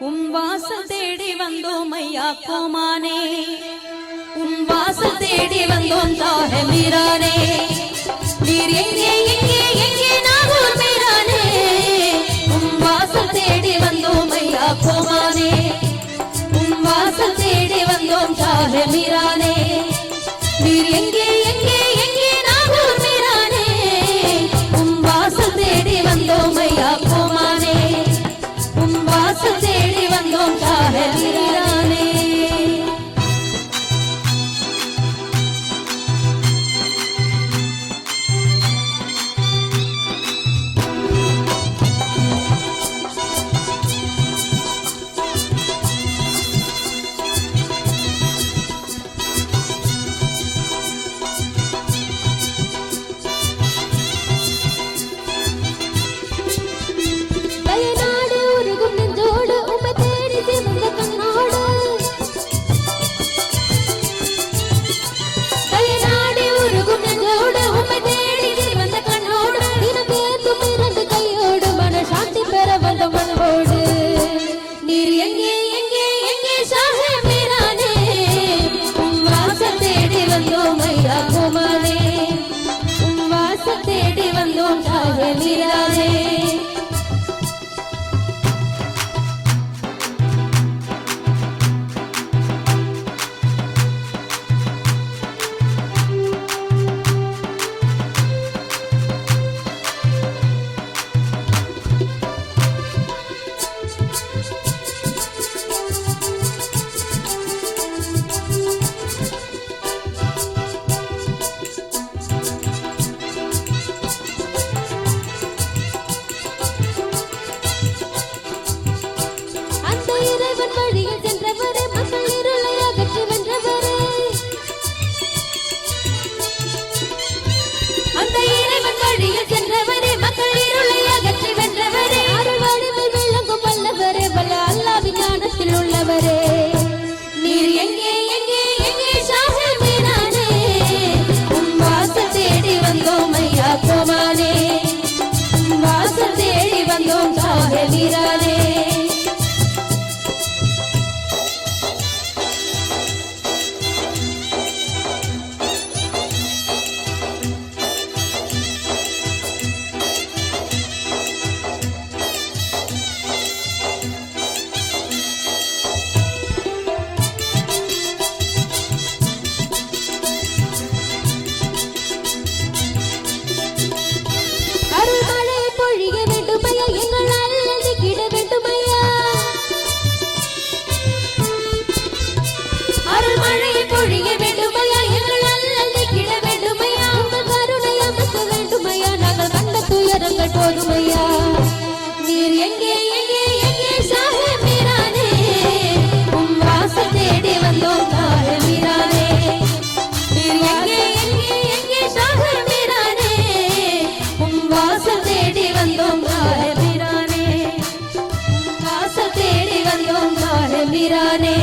உம் வாசல் தேடி வந்தோம் ஐயா கோமானே. உம் வாசல் தேடி வந்தோம் தாஹ மீரானே लीला जय போதுமையா? நீர் எங்கே எங்கே எங்கே சாக மீரானே உம் வாசல் தேடி வந்தோம் கால மீரானே நீர் எங்கே எங்கே எங்கே சாக மீரானே மீரானே